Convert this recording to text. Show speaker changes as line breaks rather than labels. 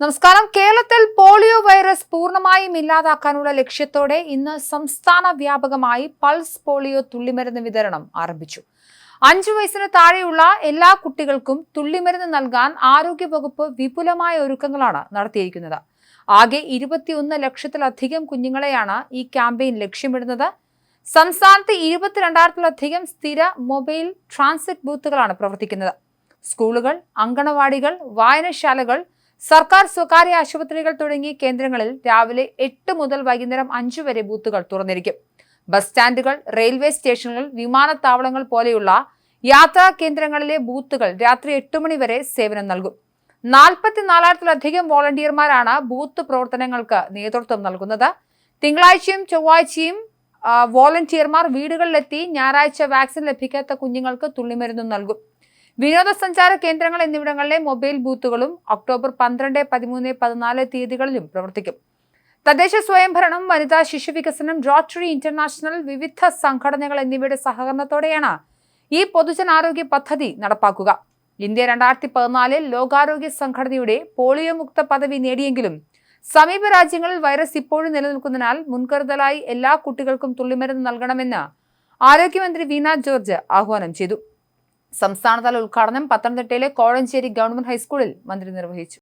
നമസ്കാരം. കേരളത്തിൽ polio virus പൂർണമായും ഇല്ലാതാക്കാനുള്ള ലക്ഷ്യത്തോടെ ഇന്ന് സംസ്ഥാന വ്യാപകമായി പൾസ് പോളിയോ തുള്ളിമരുന്ന് വിതരണം ആരംഭിച്ചു. അഞ്ചു വയസ്സിന് താഴെയുള്ള എല്ലാ കുട്ടികൾക്കും തുള്ളിമരുന്ന് നൽകാൻ ആരോഗ്യവകുപ്പ് വിപുലമായ ഒരുക്കങ്ങളാണ് നടത്തിയിരിക്കുന്നത്. ആകെ ഇരുപത്തിയൊന്ന് ലക്ഷത്തിലധികം കുഞ്ഞുങ്ങളെയാണ് ഈ ക്യാമ്പയിൻ ലക്ഷ്യമിടുന്നത്. സംസ്ഥാനത്ത് ഇരുപത്തിരണ്ടായിരത്തിലധികം സ്ഥിര മൊബൈൽ ട്രാൻസിറ്റ് ബൂത്തുകളാണ് പ്രവർത്തിക്കുന്നത്. സ്കൂളുകൾ അങ്കണവാടികൾ വായനശാലകൾ സർക്കാർ സ്വകാര്യ ആശുപത്രികൾ തുടങ്ങിയ കേന്ദ്രങ്ങളിൽ രാവിലെ എട്ട് മുതൽ വൈകുന്നേരം അഞ്ചു വരെ ബൂത്തുകൾ തുറന്നിരിക്കും. ബസ് സ്റ്റാൻഡുകൾ റെയിൽവേ സ്റ്റേഷനുകൾ വിമാനത്താവളങ്ങൾ പോലെയുള്ള യാത്രാ കേന്ദ്രങ്ങളിലെ ബൂത്തുകൾ രാത്രി എട്ട് മണി വരെ സേവനം നൽകും. നാൽപ്പത്തിനാലായിരത്തിലധികം വോളണ്ടിയർമാരാണ് ബൂത്ത് പ്രവർത്തനങ്ങൾക്ക് നേതൃത്വം നൽകുന്നത്. തിങ്കളാഴ്ചയും ചൊവ്വാഴ്ചയും വോളണ്ടിയർമാർ വീടുകളിലെത്തി ഞായറാഴ്ച വാക്സിൻ ലഭിക്കാത്ത കുഞ്ഞുങ്ങൾക്ക് തുള്ളിമരുന്നും നൽകും. വിനോദസഞ്ചാര കേന്ദ്രങ്ങൾ എന്നിവിടങ്ങളിലെ മൊബൈൽ ബൂത്തുകളും ഒക്ടോബർ പന്ത്രണ്ട് പതിമൂന്ന് പതിനാല് തീയതികളിലും പ്രവർത്തിക്കും. തദ്ദേശ സ്വയംഭരണം വനിതാ ശിശു വികസനം റോട്ടറി ഇന്റർനാഷണൽ വിവിധ സംഘടനകൾ എന്നിവയുടെ സഹകരണത്തോടെയാണ് ഈ പൊതുജനാരോഗ്യ പദ്ധതി നടപ്പാക്കുക. ഇന്ത്യ രണ്ടായിരത്തി പതിനാലിൽ ലോകാരോഗ്യ സംഘടനയുടെ പോളിയോ മുക്ത പദവി നേടിയെങ്കിലും സമീപ രാജ്യങ്ങളിൽ വൈറസ് ഇപ്പോഴും നിലനിൽക്കുന്നതിനാൽ മുൻകരുതലായി എല്ലാ കുട്ടികൾക്കും തുള്ളിമരുന്ന് നൽകണമെന്ന് ആരോഗ്യമന്ത്രി വീണ ജോർജ് ആഹ്വാനം ചെയ്തു. സംസ്ഥാനതല ഉദ്ഘാടനം പത്തനംതിട്ടയിലെ കോഴഞ്ചേരി ഗവൺമെന്റ് ഹൈസ്കൂളിൽ മന്ത്രി നിർവഹിച്ചു.